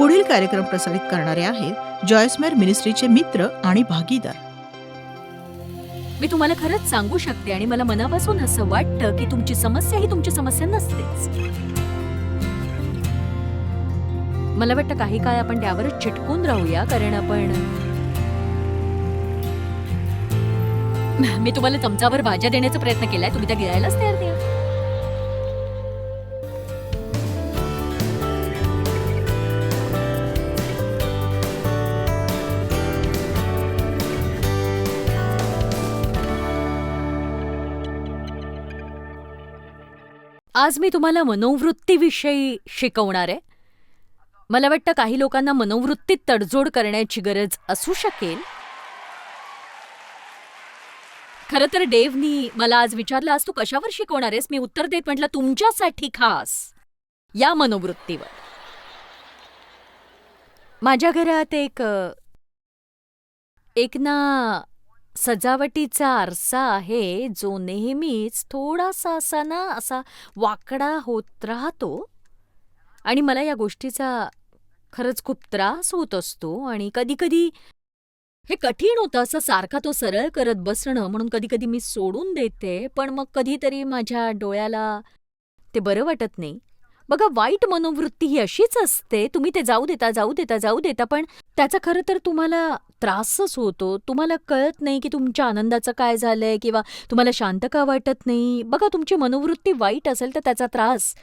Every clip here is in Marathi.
पुढील कार्यक्रम प्रसारित करणारे आहेत जॉयस्मेर मिनिस्ट्रीचे मित्र आणि भागीदार. मी तुम्हाला खरंच सांगू शकते आणि मला मनापासून असं वाटतं की तुमची समस्या ही तुमची समस्या नसतेच. मला वाटतं काही काळ आपण त्यावरच चिटकून राहूया कारण आपण मी तुम्हाला चमचावर भाज्या देण्याचा प्रयत्न केलाय. तुम्ही त्या गिळायलाच तयार नाही आज मी तुम्हाला मनोवृत्तीविषयी शिकवणार आहे. मला वाटतं काही लोकांना मनोवृत्तीत तडजोड करण्याची गरज असू शकेल. खरं तर डेवनी मला आज विचारलं आज तू कशावर शिकवणार आहेस? मी उत्तर देत म्हटलं तुमच्यासाठी खास या मनोवृत्तीवर. माझ्या घरात एक एक ना सजावटीचा आरसा आहे जो नेहमीच थोडासा असा ना असा वाकडा होत राहतो. आणि मला या गोष्टीचा खरंच खूप त्रास होत असतो आणि कधीकधी हे कठीण होतं असं सारखा तो सरळ करत बसणं म्हणून कधीकधी मी सोडून देते पण मग कधीतरी माझ्या डोळ्याला ते बरं वाटत नाही. बघा वाईट मनोवृत्ती ही अशीच असते. तुम्ही ते जाऊ देता जाऊ देता जाऊ देता पण त्याचा खरं तर तुम्हाला त्रासच होतो. तुम्हाला कळत नाही की तुमच्या आनंदाचं काय झालंय किंवा तुम्हाला शांत का वाटत नाही. बघा तुमची मनोवृत्ती वाईट असेल तर त्याचा त्रास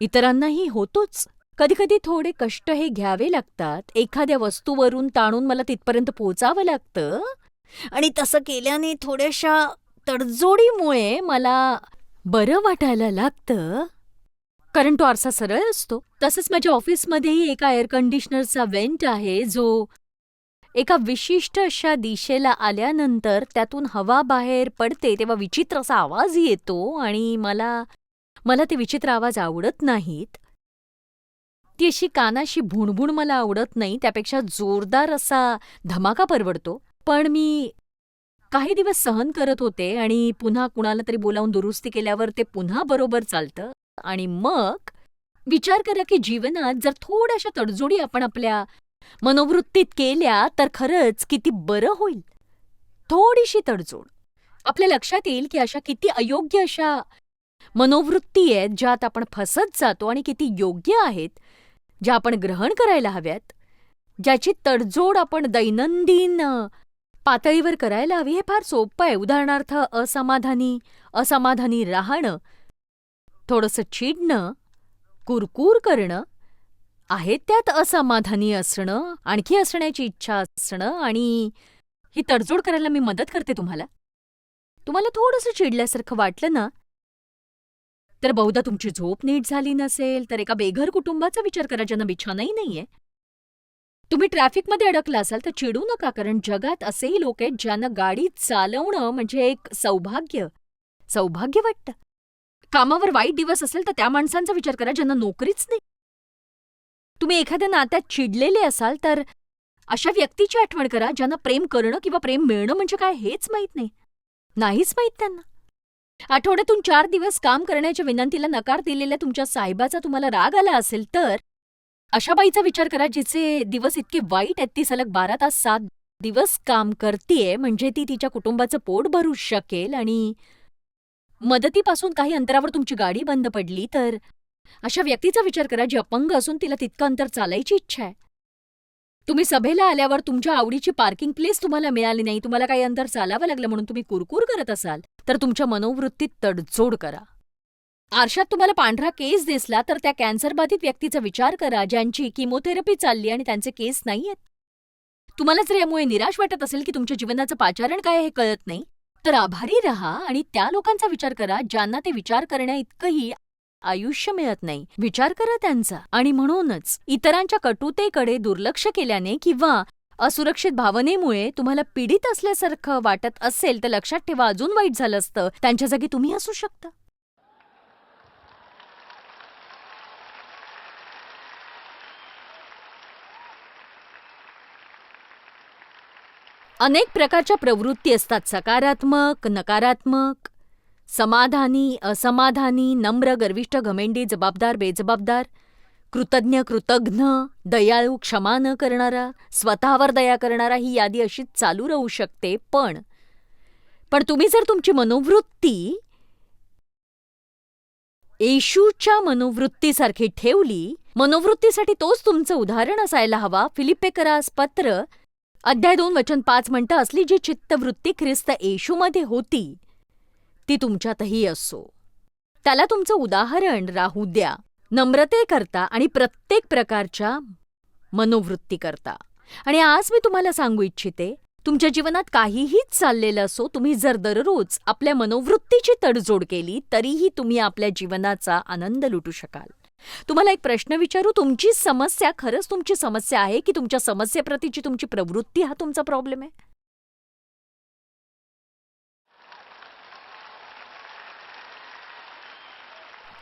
इतरांनाही होतोच. कधीकधी थोडे कष्ट हे घ्यावे लागतात. एखाद्या वस्तूवरून ताणून मला तिथपर्यंत पोहोचावं लागतं. आणि तसं केल्याने थोड्याशा तडजोडीमुळे मला बरं वाटायला लागतं. कारण तो आरसा सरळ असतो. तसंच माझ्या ऑफिसमध्येही एका एअर कंडिशनरचा वेंट आहे जो एका विशिष्ट अशा दिशेला आल्यानंतर त्यातून हवा बाहेर पडते तेव्हा विचित्र असा आवाज येतो आणि मला मला ते विचित्र आवाज आवडत नाहीत. ती अशी कानाशी भुणभुण मला आवडत नाही त्यापेक्षा जोरदार असा धमाका परवडतो. पण मी काही दिवस सहन करत होते आणि पुन्हा कुणाला तरी बोलावून दुरुस्ती केल्यावर ते पुन्हा बरोबर चालतं. आणि मग विचार करा की जीवनात जर थोड्याशा तडजोडी आपण आपल्या मनोवृत्तीत केल्या तर खरंच किती बरं होईल. थोडीशी तडजोड. आपल्या लक्षात येईल की अशा किती अयोग्य अशा मनोवृत्ती आहेत ज्यात आपण फसत जातो आणि किती योग्य आहेत ज्या आपण ग्रहण करायला हव्यात. ज्याची तडजोड आपण दैनंदिन पातळीवर करायला हवी हे फार सोपं आहे. उदाहरणार्थ असमाधानी असमाधानी राहणं. थोडंसं चिडणं कुरकूर करणं आहे त्यात असमाधानी असणं आणखी असण्याची इच्छा असणं आणि ही तडजोड करायला मी मदत करते तुम्हाला. तुम्हाला थोडंसं चिडल्यासारखं वाटलं ना तर बहुधा तुमची झोप नीट झाली नसेल तर एका बेघर कुटुंबाचा विचार करा ज्यांना बिछानाही नाहीये. तुम्ही ट्रॅफिकमध्ये अडकला असाल तर चिडू नका कारण जगात असेही लोक आहेत ज्यांना गाडी चालवणं म्हणजे एक सौभाग्य सौभाग्य वाटतं. कामावर वाईट दिवस असेल तर त्या माणसांचा विचार करा ज्यांना नोकरीच नाही. तुम्ही एखाद्या नात्यात चिडलेले असाल तर अशा व्यक्तीची आठवण करा ज्यांना प्रेम करणं किंवा प्रेम मिळणं म्हणजे काय हेच माहीत नाही. नाहीच माहीत त्यांना. आठवड्यातून चार दिवस काम करण्याच्या विनंतीला नकार दिलेल्या तुमच्या साहेबाचा तुम्हाला राग आला असेल तर अशा बाईचा विचार करा जिचे दिवस इतके वाईट आहेत ती सलग बारा तास सात दिवस काम करतीये म्हणजे ती तिच्या कुटुंबाचं पोट भरू शकेल आणि मदतीपासून काही अंतरावर तुमची गाडी बंद पडली तर? अशा व्यक्तीचा विचार करा जी अपंग असून तिला तितकं अंतर चालायची इच्छा आहे. तुम्ही सभेला आल्यावर तुमच्या आवडीची पार्किंग प्लेस तुम्हाला मिळाली नाही तुम्हाला काही अंतर चालावं लागलं म्हणून तुम्ही कुरकुर करत असाल तर तुमच्या मनोवृत्तीत तडजोड करा. आरशात तुम्हाला पांढरा केस दिसला तर त्या कॅन्सरबाधित व्यक्तीचा विचार करा ज्यांची किमोथेरपी चालली आणि त्यांचे केस नाहीयेत. तुम्हाला जर यामुळे निराश वाटत असेल की तुमच्या जीवनाचं पाचारण काय हे कळत नाही तर आभारी राहा आणि त्या लोकांचा विचार करा ज्यांना ते विचार करण्याइतकंही आयुष्य मिळत नाही. विचार करा त्यांचा. आणि म्हणूनच इतरांच्या कटुतेकडे दुर्लक्ष केल्याने किंवा असुरक्षित भावनेमुळे तुम्हाला पीडित असल्यासारखं वाटत असेल तर लक्षात ठेवा अजून वाईट झालं असतं. त्यांच्या जागी तुम्ही असू शकता. अनेक प्रकारच्या प्रवृत्ती असतात. सकारात्मक नकारात्मक समाधानी असमाधानी नम्र गर्विष्ठ घमेंडी जबाबदार बेजबाबदार कृतज्ञ कृतघ्न दयाळू क्षमा न करणारा स्वतःवर दया करणारा ही यादी अशीच चालू राहू शकते. पण पण तुम्ही जर तुमची मनोवृत्ती येशूच्या मनोवृत्तीसारखी ठेवली मनोवृत्तीसाठी तोच तुमचं उदाहरण असायला हवा. फिलिपेकरास पत्र अध्याय दोन वचन पाच म्हणतं असली जी चित्तवृत्ती ख्रिस्त येशूमध्ये होती ती तुमच्यातही असो. त्याला तुमचं उदाहरण राहू द्या. नम्रते करता आणि प्रत्येक प्रकारच्या मनोवृत्ती करता. आणि आज मी तुम्हाला सांगू इच्छिते तुमच्या जीवनात काहीहीच चाललेलं असो तुम्ही जर दररोज आपल्या मनोवृत्तीची तडजोड केली तरीही तुम्ही आपल्या जीवनाचा आनंद लुटू शकाल. तुम्हाला एक प्रश्न विचारू तुमची समस्या खरंच तुमची समस्या आहे की तुमच्या समस्येप्रतीची तुमची प्रवृत्ती हा तुमचा प्रॉब्लेम आहे?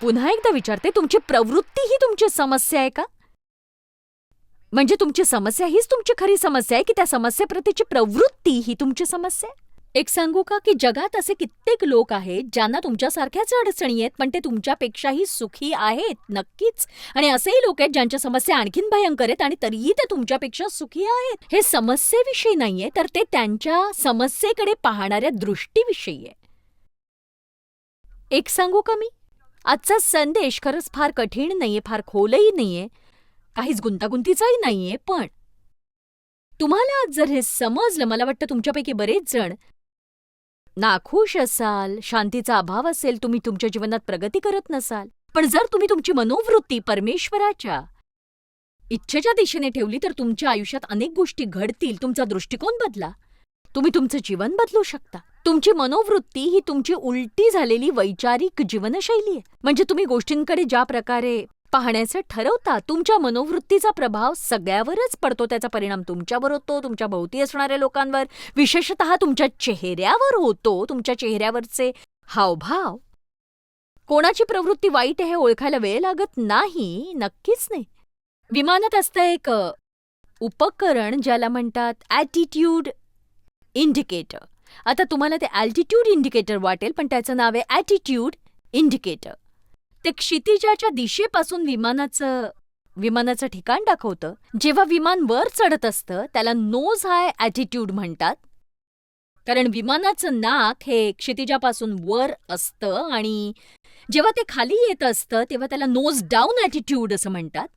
पुन्हा एकदा विचारते तुमची प्रवृत्ती ही तुमची समस्या आहे का? म्हणजे तुमची समस्या हीच तुमची खरी समस्या आहे की त्या समस्येप्रतीची प्रवृत्ती ही तुमची समस्या आहे? एक सांगू का की जगात असे कित्येक लोक आहेत ज्यांना तुमच्यासारख्याच अडचणी आहेत पण ते तुमच्यापेक्षाही सुखी आहेत नक्कीच. आणि असेही लोक आहेत ज्यांच्या समस्या आणखीन भयंकर आहेत आणि तरीही ते तुमच्यापेक्षा सुखी आहेत. हे समस्येविषयी नाहीये तर ते त्यांच्या समस्येकडे पाहणाऱ्या दृष्टीविषयी आहे. एक सांगू का मी? आजचा संदेश खरंच फार कठीण नाहीये फार खोलही नाहीये. काहीच गुंतागुंतीचाही नाहीये पण तुम्हाला आज जर हे समजलं मला वाटतं तुमच्यापैकी बरेच जण नाखुश असाल शांतीचा अभाव असेल तुम्ही तुमच्या जीवनात प्रगती करत नसाल. पण जर तुम्ही तुमची मनोवृत्ती परमेश्वराच्या इच्छेच्या दिशेने ठेवली तर तुमच्या आयुष्यात अनेक गोष्टी घडतील. तुमचा दृष्टिकोन बदला. तुम्ही तुमचं जीवन बदलू शकता. तुमची मनोवृत्ती ही तुमची उलटी झालेली वैचारिक जीवनशैली आहे. म्हणजे तुम्ही गोष्टींकडे ज्या प्रकारे पाहण्याचं ठरवता तुमच्या मनोवृत्तीचा प्रभाव सगळ्यावरच पडतो त्याचा परिणाम तुमच्यावर होतो तुमच्या भोवती असणाऱ्या लोकांवर विशेषत तुमच्या चेहऱ्यावर होतो तुमच्या चेहऱ्यावरचे हावभाव. कोणाची प्रवृत्ती वाईट आहे हे ओळखायला वेळ लागत नाही नक्कीच नाही. विमानात असतं एक उपकरण ज्याला म्हणतात ॲटिट्यूड इंडिकेटर आता तुम्हाला ते ॲल्टिट्यूड इंडिकेटर वाटेल पण त्याचं नाव आहे ॲटिट्यूड इंडिकेटर ते क्षितिजाच्या दिशेपासून विमानाचं विमानाचं ठिकाण दाखवतं. जेव्हा विमान वर चढत असतं त्याला नोज हाय ॲटिट्यूड म्हणतात. कारण विमानाचं नाक हे क्षितिजापासून वर असतं आणि जेव्हा ते खाली येत असतं तेव्हा त्याला नोज डाऊन ॲटिट्यूड असं म्हणतात.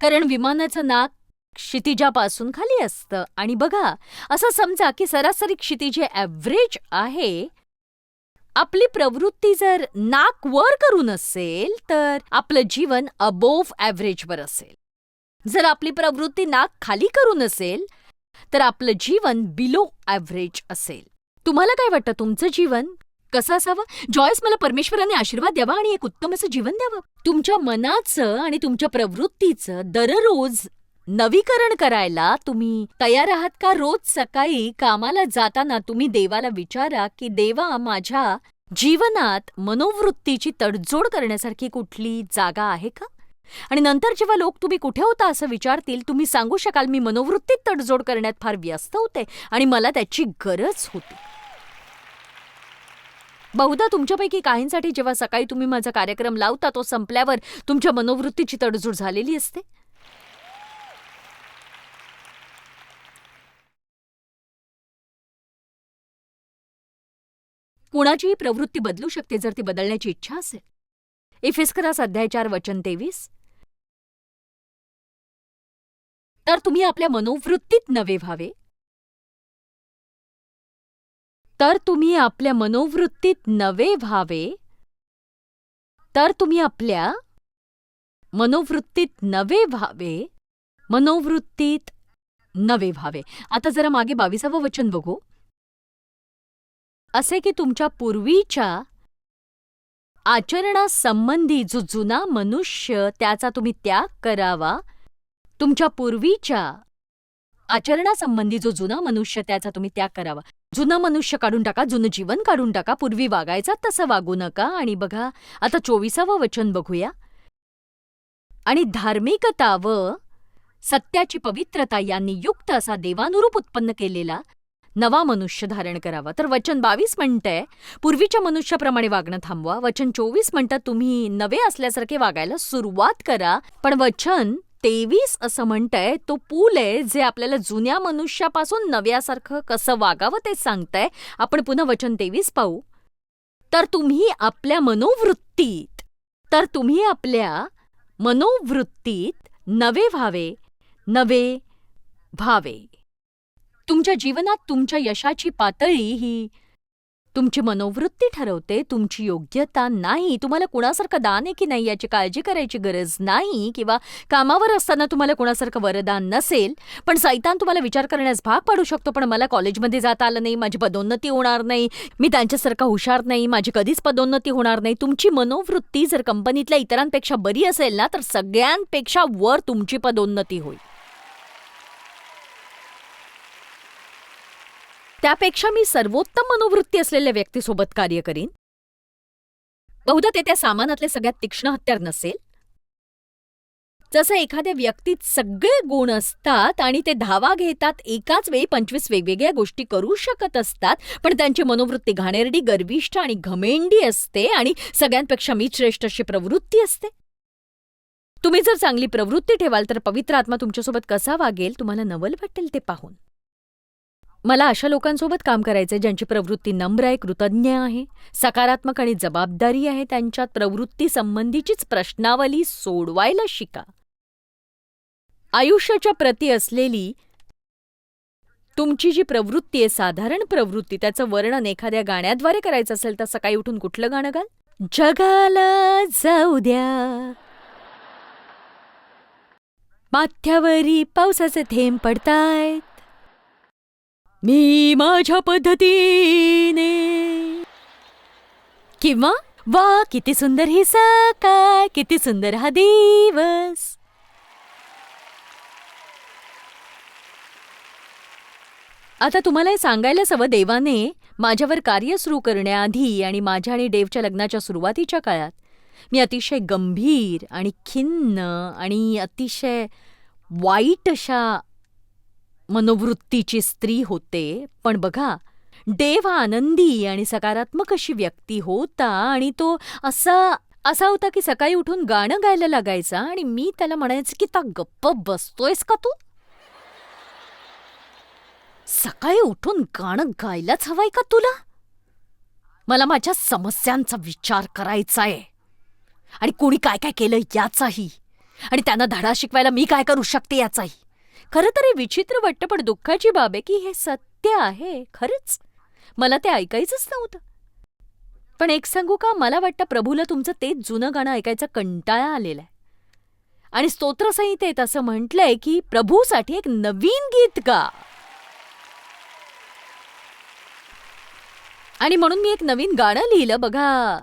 कारण विमानाचं नाक क्षितिजापासून खाली असतं. आणि बघा असं समजा की सरासरी क्षितिजे ॲव्हरेज आहे आपली प्रवृत्ती जर नाक वर करून असेल तर आपलं जीवन अबोव्ह ॲव्हरेजवर असेल. जर आपली प्रवृत्ती नाक खाली करून असेल तर आपलं जीवन बिलो ॲव्हरेज असेल. तुम्हाला काय वाटतं तुमचं जीवन कसं असावं? जॉयस मला परमेश्वराने आशीर्वाद द्यावा आणि एक उत्तम असं जीवन द्यावं. तुमच्या मनाचं आणि तुमच्या प्रवृत्तीचं दररोज नवीकरण करायला तुम्ही तयार आहात का? रोज सकाळी कामाला जाताना तुम्ही देवाला विचारा की देवा माझ्या जीवनात मनोवृत्तीची तडजोड करण्यासारखी कुठली जागा आहे का? आणि नंतर जेव्हा लोक तुम्ही कुठे होता असं विचारतील तुम्ही सांगू शकाल मी मनोवृत्तीत तडजोड करण्यात फार व्यस्त होते आणि मला त्याची गरज होती. बहुधा तुमच्यापैकी काहींसाठी जेव्हा सकाळी तुम्ही माझा कार्यक्रम लावता तो संपल्यावर तुमच्या मनोवृत्तीची तडजोड झालेली असते? कुणाचीही प्रवृत्ती बदलू शकते जर ती बदलण्याची इच्छा असेल. इफिस्करास अध्यायचार वचन तेवीस. तर तुम्ही आपल्या मनोवृत्तीत नवे व्हावे. तर तुम्ही आपल्या मनोवृत्तीत नवे व्हावे. तर तुम्ही आपल्या मनोवृत्तीत नवे व्हावे. मनोवृत्तीत नवे व्हावे. आता जरा मागे बावीसावं वचन बघू. असे की तुमच्या पूर्वीच्या आचरणासंबंधी जो जुना मनुष्य त्याचा तुम्ही त्याग करावा. तुमच्या पूर्वीच्या आचरणासंबंधी जो जुना मनुष्य त्याचा तुम्ही त्याग करावा. जुनं मनुष्य काढून टाका जुनं जीवन काढून टाका पूर्वी वागायचा तसं वागू नका. आणि बघा आता चोवीसावं वचन बघूया. आणि धार्मिकता व सत्याची पवित्रता यांनी युक्त असा देवानुरूप उत्पन्न केलेला नवा मनुष्य धारण करावा. तर वचन बावीस म्हणतंय पूर्वीच्या मनुष्याप्रमाणे वागणं थांबवा. वचन चोवीस म्हणतं तुम्ही नवे असल्यासारखे वागायला सुरुवात करा. पण वचन तेवीस असं म्हणतंय तो पूल आहे जे आपल्याला जुन्या मनुष्यापासून नव्यासारखं कसं वागावं ते सांगतंय. आपण पुन्हा वचन तेवीस पाहू. तर तुम्ही आपल्या मनोवृत्तीत तर तुम्ही आपल्या मनोवृत्तीत नवे व्हावे नवे व्हावे. तुमच्या जीवनात तुमच्या यशाची पातळी ही तुमची मनोवृत्ती ठरवते तुमची योग्यता नाही तुम्हाला कुणासारखं दान आहे की नाही याची काळजी करायची गरज नाही किंवा कामावर असताना तुम्हाला कुणासारखं वरदान नसेल पण सैतान तुम्हाला विचार करण्यास भाग पाडू शकतो पण मला कॉलेजमध्ये जाता आलं नाही माझी पदोन्नती होणार नाही मी त्यांच्यासारखा हुशार नाही माझी कधीच पदोन्नती होणार नाही. तुमची मनोवृत्ती जर कंपनीतल्या इतरांपेक्षा बरी असेल ना तर सगळ्यांपेक्षा वर तुमची पदोन्नती होईल. त्यापेक्षा मी सर्वोत्तम मनोवृत्ती असलेल्या व्यक्तीसोबत कार्य करीन. बहुधा ते त्या सामानातले सगळ्यात तीक्ष्ण हत्यार नसेल. जसं एखाद्या व्यक्तीत सगळे गुण असतात आणि ते धावा घेतात एकाच वेळी पंचवीस वेगवेगळ्या गोष्टी करू शकत असतात पण त्यांची मनोवृत्ती घाणेरडी गर्विष्ठ आणि घमेंडी असते आणि सगळ्यांपेक्षा मी श्रेष्ठ अशी प्रवृत्ती असते. तुम्ही जर चांगली प्रवृत्ती ठेवाल तर पवित्र आत्मा तुमच्यासोबत कसा वागेल तुम्हाला नवल वाटेल ते पाहून. मला अशा लोकांसोबत काम करायचंय ज्यांची प्रवृत्ती नम्र आहे कृतज्ञ आहे सकारात्मक आणि जबाबदारी आहे त्यांच्यात प्रवृत्ती संबंधीचीच प्रश्नावली सोडवायला शिका. आयुष्याच्या प्रती असलेली तुमची जी प्रवृत्ती आहे साधारण प्रवृत्ती त्याचं वर्णन एखाद्या गाण्याद्वारे करायचं असेल तर सकाळी उठून कुठलं गाणं गाल? जगाला जाऊ द्या. माथ्यावरी पावसाचे थेंब पडतायत. मी माझ्या पद्धतीने. किंवा वा किती सुंदर ही सकाळ किती सुंदर हा दिवस. आता तुम्हाला हे सांगायलाच हवं देवाने माझ्यावर कार्य सुरू करण्याआधी आणि माझ्या आणि देवच्या लग्नाच्या सुरुवातीच्या काळात मी अतिशय गंभीर आणि खिन्न आणि अतिशय वाईट अशा मनोवृत्तीची स्त्री होते पण बघा देव हा आनंदी आणि सकारात्मक अशी व्यक्ती होता आणि तो असा असा होता की सकाळी उठून गाणं गायला लागायचा आणि मी त्याला म्हणायचं की ता गप्प बसतोयस का तू? सकाळी उठून गाणं गायलाच हवंय का तुला? मला माझ्या समस्यांचा विचार करायचाय. आणि कोणी काय काय केलं याचाही? आणि त्यांना धडा शिकवायला मी काय करू शकते याचाही? खरं तर हे विचित्र वाटतं पण दुःखाची बाब आहे की हे सत्य आहे खरंच? मला ते ऐकायचंच नव्हतं. पण एक सांगू का मला वाटतं प्रभूला तुमचं तेच जुनं गाणं ऐकायचा कंटाळा आलेला आहे. आणि स्तोत्रसंहितेत असं म्हटलंय की प्रभूसाठी एक नवीन गीत गा. आणि म्हणून मी एक नवीन गाणं लिहिलं बघा.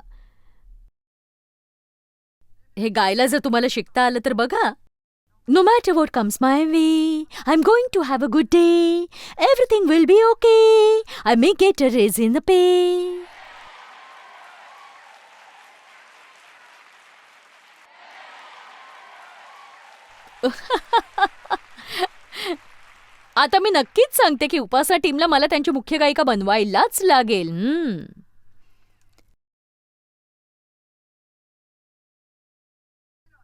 हे गायला जर तुम्हाला शिकता आलं तर बघा. No matter what comes my way, I'm going to have a good day. Everything will be okay. I may get a raise in the pay. आता मी नक्कीच सांगते की उपासा टीमला मला त्यांची मुख्य गायिका बनवायलाच लागेल हम्म.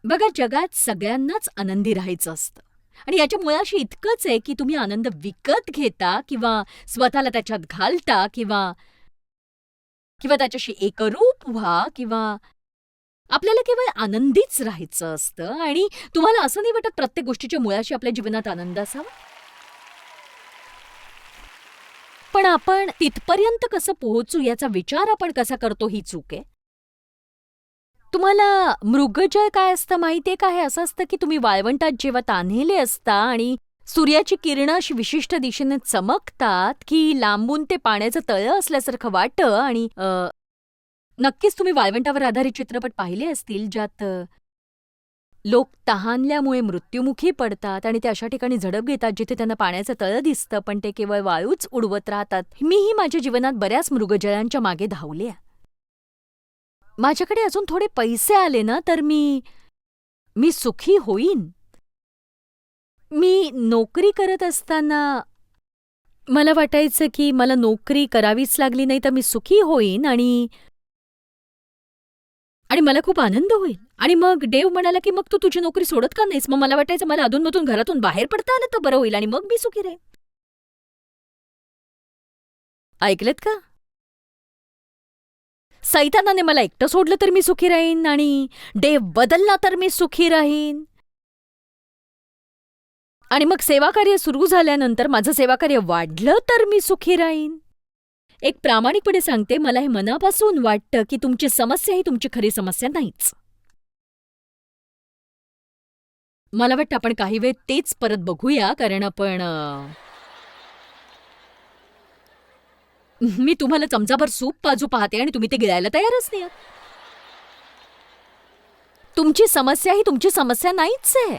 बघा जगात सगळ्यांनाच आनंदी राहायचं असतं. आणि याच्या मुळाशी इतकंच आहे की तुम्ही आनंद विकत घेता किंवा स्वतःला त्याच्यात घालता किंवा किंवा त्याच्याशी एकरूप व्हा किंवा आपल्याला केवळ आनंदीच राहायचं असतं. आणि तुम्हाला असं नाही वाटत प्रत्येक गोष्टीच्या मुळाशी आपल्या जीवनात आनंद असावा? पण आपण तिथपर्यंत कसं पोहोचू याचा विचार आपण कसा करतो ही चूक आहे? तुम्हाला मृगजळ काय असतं माहितीये का हे असं असतं की तुम्ही वाळवंटात जेव्हा तान्हेले असता आणि सूर्याची किरणं अशी विशिष्ट दिशेने चमकतात की लांबून ते पाण्याचं तळं असल्यासारखं वाटतं आणि अ, नक्कीच तुम्ही वाळवंटावर आधारित चित्रपट पाहिले असतील ज्यात लोक तहानल्यामुळे मृत्युमुखी पडतात आणि ते अशा ठिकाणी झडप घेतात जिथे त्यांना पाण्याचं तळं दिसतं पण ते केवळ वाळूच उडवत राहतात मीही माझ्या जीवनात बऱ्याच मृगजळांच्या मागे धावले आहे. माझ्याकडे अजून थोडे पैसे आले ना तर मी मी सुखी होईन. मी नोकरी करत असताना मला वाटायचं की मला नोकरी करावीच लागली नाही तर मी सुखी होईन आणि आणि मला खूप आनंद होईल. आणि मग देव म्हणाला की मग तू तुझी नोकरी सोडत का नाहीस? मग मला वाटायचं मला अधूनमधून घरातून बाहेर पडता आलं तर बरं होईल आणि मग मी सुखी रे ऐकलेत का? सैतानाने मला एकटं सोडलं तर मी सुखी राहीन आणि देव बदलला तर मी सुखी राहीन. आणि मग सेवाकार्य सुरू झाल्यानंतर माझं सेवाकार्य वाढलं तर मी सुखी राहीन. एक प्रामाणिकपणे सांगते मला हे मनापासून वाटतं की तुमची समस्या ही तुमची खरी समस्या नाहीच. मला वाटतं आपण काही वेळ तेच परत बघूया कारण आपण मी तुम्हाला चमचाभर सूप बाजू पाहते आणि तुम्ही ते गिळायला तयारच नाही तुमची समस्या ही तुमची समस्या नाहीच आहे.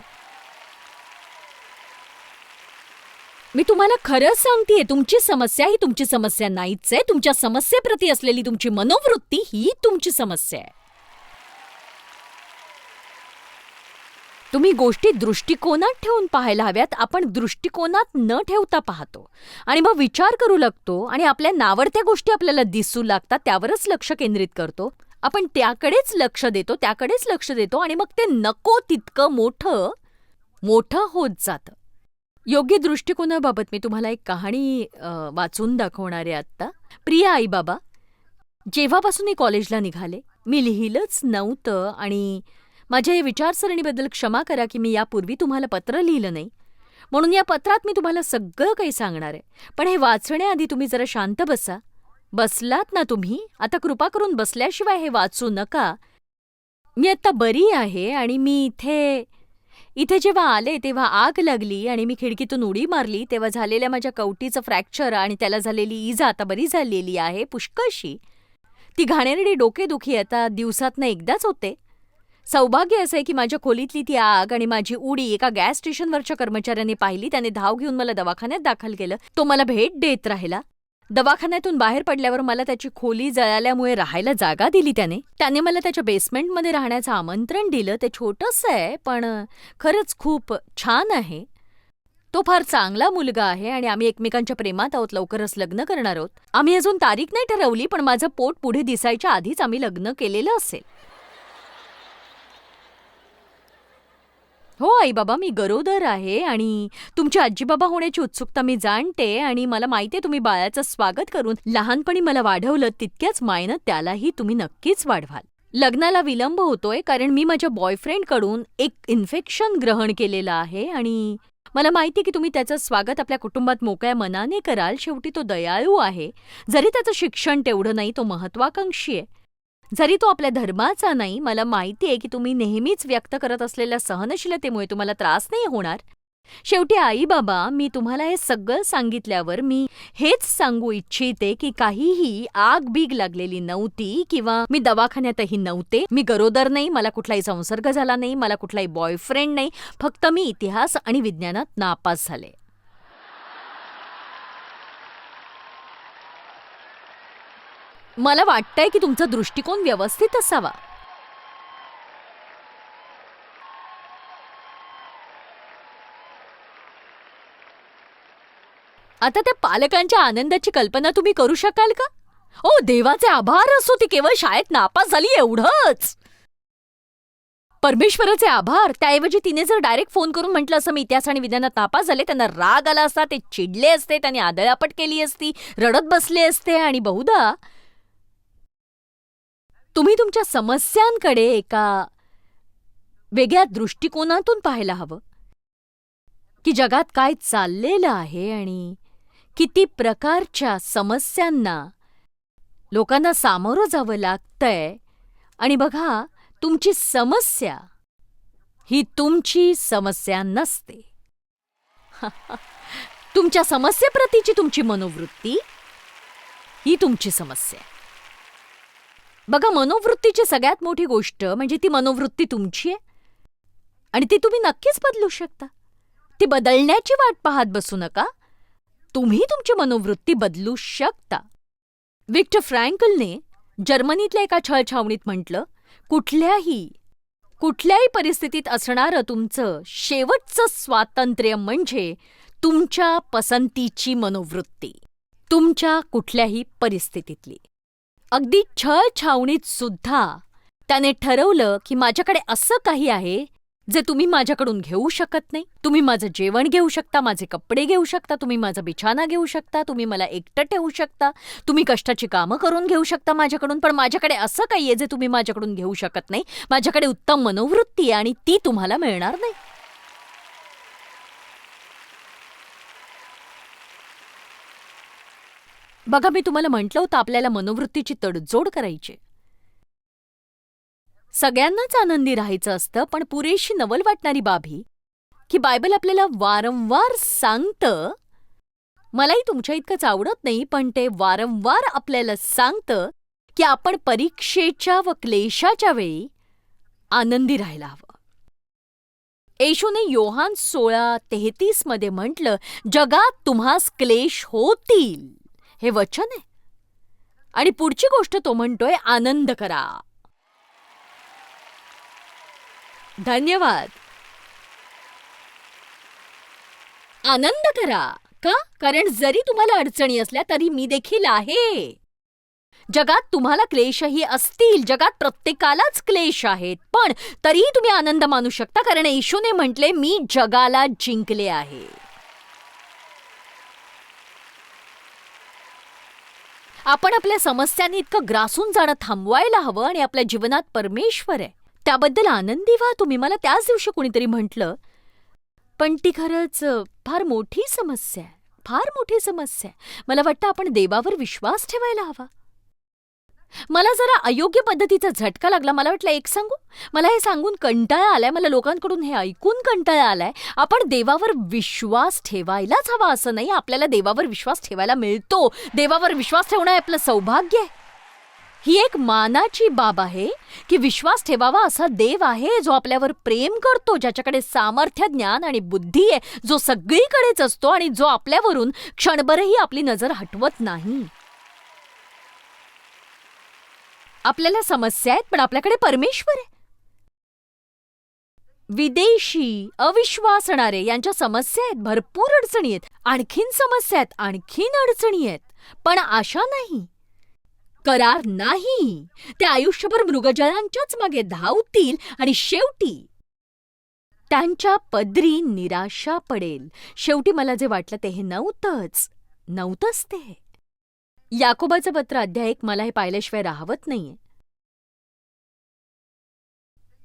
मी तुम्हाला खरंच सांगतेय तुमची समस्या ही तुमची समस्या नाहीच आहे. तुमच्या समस्येप्रती असलेली तुमची मनोवृत्ती ही तुमची समस्या आहे. तुम्ही गोष्टी दृष्टिकोनात ठेवून पाहायला हव्यात. आपण दृष्टिकोनात न ठेवता पाहतो. आणि मग विचार करू लागतो आणि आपल्या नावडत्या गोष्टी आपल्याला दिसू लागतात त्यावरच लक्ष केंद्रित करतो. आपण त्याकडेच लक्ष देतो त्याकडेच लक्ष देतो आणि मग ते नको तितकं मोठं मोठं होत जातं. योग्य दृष्टिकोनाबाबत मी तुम्हाला एक कहाणी वाचून दाखवणार आहे आत्ता. प्रिय आई बाबा जेव्हापासून मी कॉलेजला निघाले मी लिहिलंच नव्हतं आणि माझ्या या विचारसरणीबद्दल क्षमा करा की मी यापूर्वी तुम्हाला पत्र लिहिलं नाही. म्हणून या पत्रात मी तुम्हाला सगळं काही सांगणार आहे. पण हे वाचण्याआधी तुम्ही जरा शांत बसा. बसलात ना तुम्ही? आता कृपा करून बसल्याशिवाय हे वाचू नका. मी आत्ता बरी आहे आणि मी इथे इथे जेव्हा आले तेव्हा आग लागली आणि मी खिडकीतून उडी मारली. तेव्हा झालेल्या माझ्या कवटीचं फ्रॅक्चर आणि त्याला झालेली इजा आता बरी झालेली आहे. पुष्कळशी. ती घाणेरडी डोकेदुखी आता दिवसातनं एकदाच होते. सौभाग्य असं आहे की माझ्या खोलीतली ती आग आणि माझी उडी एका गॅस स्टेशनवरच्या कर्मचाऱ्याने पाहिली. त्याने धाव घेऊन मला दवाखान्यात दाखल केलं. तो मला भेट देत राहिला. दवाखान्यातून बाहेर पडल्यावर मला त्याची खोली जळाल्यामुळे राहायला जागा दिली त्याने. त्याने मला त्याच्या बेसमेंटमध्ये राहण्याचं आमंत्रण दिलं. ते छोटंसं आहे पण खरंच खूप छान आहे. तो फार चांगला मुलगा आहे आणि आम्ही एकमेकांच्या प्रेमात आहोत. लवकरच लग्न करणार आहोत. आम्ही अजून तारीख नाही ठरवली पण माझं पोट पुढे दिसायच्या आधीच आम्ही लग्न केलेलं असेल. हो आई बाबा मी गरोदर आहे आणि तुमची आजीबाबा होण्याची उत्सुकता मी जाणते आणि मला माहितीये तुम्ही बाळाचं स्वागत करून लहानपणी मला वाढवलं तितक्याच मायनं त्यालाही तुम्ही नक्कीच वाढवाल. लग्नाला विलंब होतोय कारण मी माझ्या बॉयफ्रेंडकडून एक इन्फेक्शन ग्रहण केलेलं आहे आणि मला माहिती की तुम्ही त्याचं स्वागत आपल्या कुटुंबात मोकळ्या मनाने कराल शेवटी तो दयाळू आहे. जरी त्याचं शिक्षण तेवढं नाही तो महत्वाकांक्षी आहे. जरी तो आपल्या धर्माचा नाही मला माहिती आहे की तुम्ही नेहमीच व्यक्त करत असलेल्या सहनशीलतेमुळे तुम्हाला त्रास नाही होणार. शेवटी आई बाबा मी तुम्हाला हे सगळं सांगितल्यावर मी हेच सांगू इच्छिते की काहीही आग बीग लागलेली नव्हती किंवा मी दवाखान्यातही नव्हते. मी गरोदर नाही मला कुठलाही संसर्ग झाला नाही मला कुठलाही बॉयफ्रेंड नाही. फक्त मी इतिहास आणि विज्ञानात नापास झाले. मला वाटतंय की तुमचा दृष्टिकोन व्यवस्थित असावा. आता त्या पालकांच्या आनंदाची कल्पना तुम्ही करू शकाल का? ओ देवाचे आभार असो ती केवळ शाळेत नापास झाली एवढंच. परमेश्वराचे आभार. त्याऐवजी तिने जर डायरेक्ट फोन करून म्हटलं असं मी इतिहास आणि विज्ञानात नापास झाले त्यांना राग आला असता ते चिडले असते त्यांनी आदळापट केली असती रडत बसले असते आणि बहुधा तुम्ही तुमच्या समस्यांकडे एका वेगळ्या दृष्टिकोनातून पाहायला हवं. की जगात काय चाललेलं आहे आणि किती प्रकारच्या समस्यांना लोकांना सामोरं जावं लागतंय. आणि बघा तुमची समस्या ही तुमची समस्या नसते. तुमच्या समस्येप्रतीची तुमची मनोवृत्ती ही तुमची समस्या बघा मनोवृत्तीची सगळ्यात मोठी गोष्ट म्हणजे ती मनोवृत्ती तुमची आहे. आणि ती तुम्ही नक्कीच बदलू शकता. ती बदलण्याची वाट पाहत बसू नका. तुम्ही तुमची मनोवृत्ती बदलू शकता. विक्टर फ्रँकलने जर्मनीतल्या एका छळछावणीत म्हटलं कुठल्याही कुठल्याही परिस्थितीत असणारं तुमचं शेवटचं स्वातंत्र्य म्हणजे तुमच्या पसंतीची मनोवृत्ती. तुमच्या कुठल्याही परिस्थितीतली. अगदी छळ छावणीत सुद्धा त्याने ठरवलं की माझ्याकडे असं काही आहे जे तुम्ही माझ्याकडून घेऊ शकत नाही. तुम्ही माझं जेवण घेऊ शकता माझे कपडे घेऊ शकता तुम्ही माझा बिछाना घेऊ शकता तुम्ही मला एकटं ठेवू शकता तुम्ही कष्टाची कामं करून घेऊ शकता माझ्याकडून पण माझ्याकडे असं काही आहे जे तुम्ही माझ्याकडून घेऊ शकत नाही. माझ्याकडे उत्तम मनोवृत्ती आहे आणि ती तुम्हाला मिळणार नाही. बघा मी तुम्हाला म्हटलं होतं आपल्याला मनोवृत्तीची तडजोड करायची. सगळ्यांनाच आनंदी राहायचं असतं पण पुरेशी नवल वाटणारी बाब ही की बायबल आपल्याला वारंवार सांगतं मलाही तुमच्या इतकंच आवडत नाही पण ते वारंवार आपल्याला सांगतं की आपण परीक्षेच्या व क्लेशाच्या वेळी आनंदी राहायला हवं. येशूने योहान सोळा तेहतीसमध्ये म्हटलं जगात तुम्हास क्लेश होतील. हे वचन आहे. आणि पुढची गोष्ट तो म्हणतोय आनंद करा. धन्यवाद. आनंद करा का? कारण जरी तुम्हाला अडचणी असल्या तरी मी देखील आहे. जगात तुम्हाला क्लेशही असतील. जगात प्रत्येकालाच क्लेश आहेत. पण तरीही तुम्ही आनंद मानू शकता कारण येशूने म्हटले मी जगाला जिंकले आहे. आपण आपल्या समस्यांनी इतकं ग्रासून जाणं थांबवायला हवं आणि आपल्या जीवनात परमेश्वर आहे. त्याबद्दल आनंदी व्हा तुम्ही. मला त्याच दिवशी कुणीतरी म्हटलं पण ती खरंच फार मोठी समस्या आहे. फार मोठी समस्या आहे. मला वाटतं आपण देवावर विश्वास ठेवायला हवा. मला जरा अयोग्य पद्धतीचा झटका लागला. मला वाटलं एक सांगू? मला हे सांगून कंटाळा आलाय. मला लोकांकडून हे ऐकून कंटाळा आलाय. आपण देवावर विश्वास ठेवायलाच हवा असं नाही. आपल्याला देवावर विश्वास ठेवायला मिळतो. देवावर विश्वास ठेवणं हे आपलं सौभाग्य आहे. ही एक मानाची बाब आहे की विश्वास ठेवावा असा देव आहे जो आपल्यावर प्रेम करतो ज्याच्याकडे सामर्थ्य ज्ञान आणि बुद्धी आहे जो सगळीकडेच असतो आणि जो आपल्यावरून क्षणभरही आपली नजर हटवत नाही. आपल्याला समस्या आहेत पण आपल्याकडे परमेश्वर आहे. विदेशी अविश्वासणारे यांच्या समस्या आहेत भरपूर अडचणी आहेत. आणखीन समस्या आहेत आणखीन अडचणी आहेत. पण आशा नाही. करार नाही. ते आयुष्यभर मृगजळांच्याच मागे धावतील आणि शेवटी त्यांच्या पदरी निराशा पडेल. शेवटी मला जे वाटलं ते हे नव्हतंच. नव्हतंच ते. याकोबाचं पत्र अध्याय एक मला हे पाहिल्याशिवाय राहवत नाहीये.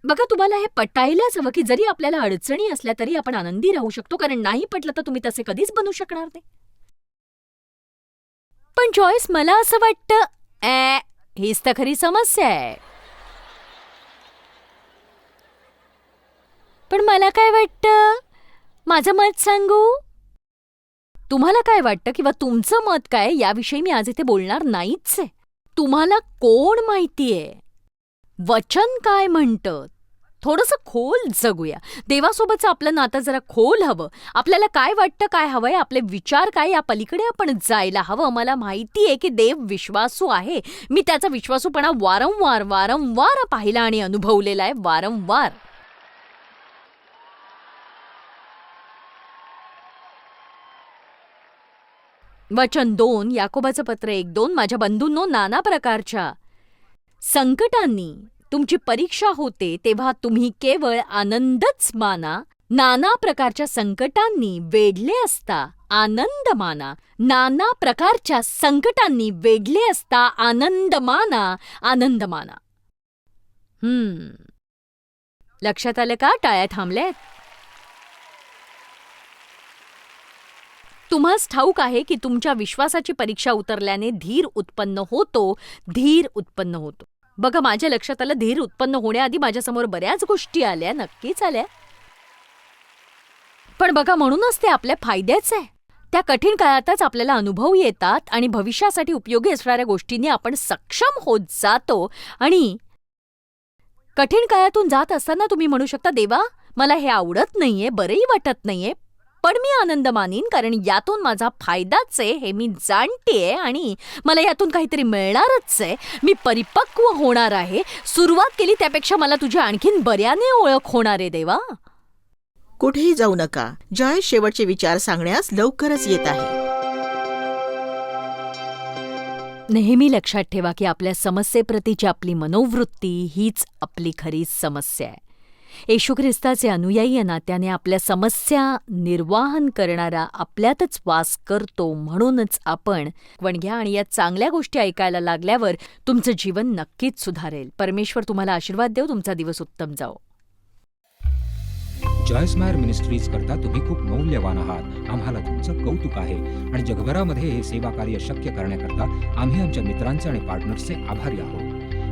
बघा तुम्हाला हे पटायलाच हवं की जरी आपल्याला अडचणी असल्या तरी आपण आनंदी राहू शकतो कारण नाही पटलं तर तुम्ही तसे कधीच बनू शकणार नाही. पण जॉईस मला असं वाटतं ॲ, हीच तर खरी समस्या आहे. पण मला काय वाटतं? माझं मत सांगू? तुम्हाला काय वाटतं किंवा तुमचं मत काय याविषयी मी आज इथे बोलणार नाहीच आहे. तुम्हाला कोण माहितीये वचन काय म्हणतं? थोडंसं खोल जगूया. देवासोबतचं आपलं नातं जरा खोल हवं. आपल्याला काय वाटतं काय हवंय आपले विचार काय या पलीकडे आपण जायला हवं. मला माहिती आहे की देव विश्वासू आहे. मी त्याचा विश्वासूपणा वारंवार वारंवार पाहिला आणि अनुभवलेला आहे वारंवार. वचन दोन याकोबाचं पत्र एक दोन माझ्या बंधूंनो नाना प्रकारच्या. संकटांनी तुमची परीक्षा होते तेव्हा तुम्ही केवळ आनंदच माना. नाना प्रकारच्या संकटांनी वेढले असता आनंद माना. नाना प्रकारच्या संकटांनी वेढले असता आनंद माना आनंद माना. हम्म. लक्षात आलं का? टाळ्या थांबल्यात. तुम्हास ठाऊक आहे की तुमच्या विश्वासाची परीक्षा उतरल्याने धीर उत्पन्न होतो धीर उत्पन्न होतो. बघा माझ्या लक्षात आलं धीर उत्पन्न होण्याआधी माझ्यासमोर बऱ्याच गोष्टी आल्या नक्कीच आल्या. पण बघा म्हणूनच ते आपल्या फायद्याच आहे. त्या कठीण काळातच आपल्याला अनुभव येतात आणि भविष्यासाठी उपयोगी असणाऱ्या गोष्टींनी आपण सक्षम होत जातो आणि कठीण काळातून जात असताना तुम्ही म्हणू शकता देवा मला हे आवडत नाहीये बरंही वाटत नाहीये पण मी आनंद मानीन कारण यातून माझा फायदाच आहे हे मी जाणतेय आणि मला यातून काहीतरी मिळणारच आहे. मी परिपक्व होणार आहे. सुरुवात केली त्यापेक्षा मला तुझ्या आणखीन बऱ्याने ओळख होणार आहे देवा. कुठेही जाऊ नका. जॉयस शेवटचे विचार सांगण्यास लवकरच येत आहे. नेहमी लक्षात ठेवा की आपल्या समस्येप्रतीची आपली मनोवृत्ती हीच आपली खरी समस्या आहे. येशू ख्रिस्ताचे अनुयायी या नात्याने आपल्या समस्या निर्वाहन करणारा आपल्यातच वास करतो म्हणूनच आपण पण घ्या. आणि या चांगल्या गोष्टी ऐकायला लागल्यावर तुमचं जीवन नक्कीच सुधारेल. परमेश्वर तुम्हाला आशीर्वाद देव तुमचा दिवस उत्तम जाओ जॉयस मायर मिनिस्ट्रीज करता तुम्ही खूप मौल्यवान आहात. आम्हाला तुमचं कौतुक आहे. आणि जगभरामध्ये हे सेवा कार्य शक्य करण्याकरता आम्ही आमच्या मित्रांचे आणि पार्टनर्सचे आभारी आहोत.